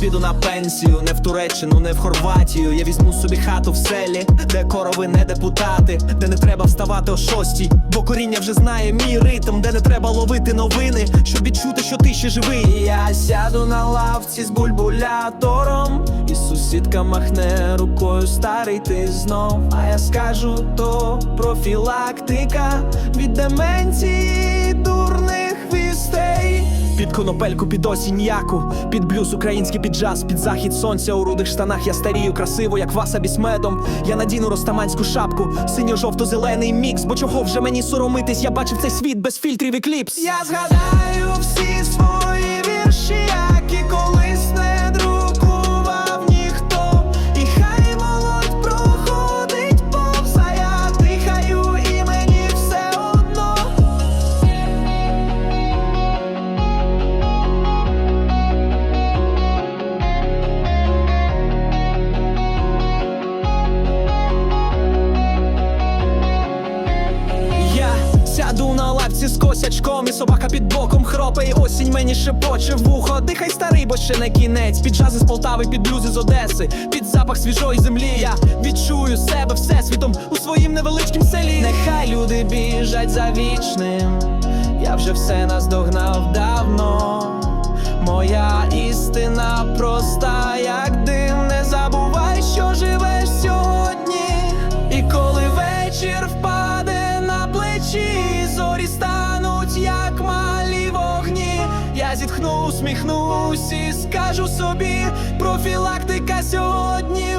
піду на пенсію, не в Туреччину, не в Хорватію. Я візьму собі хату в селі, де корови не депутати, де не треба вставати о шостій, бо коріння вже знає мій ритм, де не треба ловити новини, щоб відчути, що ти ще живий. Я сяду на лавці з бульбулятором, і сусідка махне рукою старий ти знов. А я скажу то профілактика від деменції конопельку, під осінь яку, під блюз український під джаз, під захід сонця у рудих штанах я старію красиво, як васабі з медом. Я надіну ростаманську шапку, синьо-жовто-зелений мікс. Бо чого вже мені соромитись? Я бачив цей світ без фільтрів і кліпс. Я згадаю всі сяду на лапці з косячком, і собака під боком хропе, і осінь мені шепоче вухо. Дихай старий, бо ще не кінець. Під джази з Полтави, під блюзи з Одеси, під запах свіжої землі. Я відчую себе всесвітом у своїм невеличкім селі. Нехай люди біжать за вічним. Я вже все наздогнав давно. Моя істина проста, як дим, зітхну, усміхнусь і скажу собі, профілактика сьогодні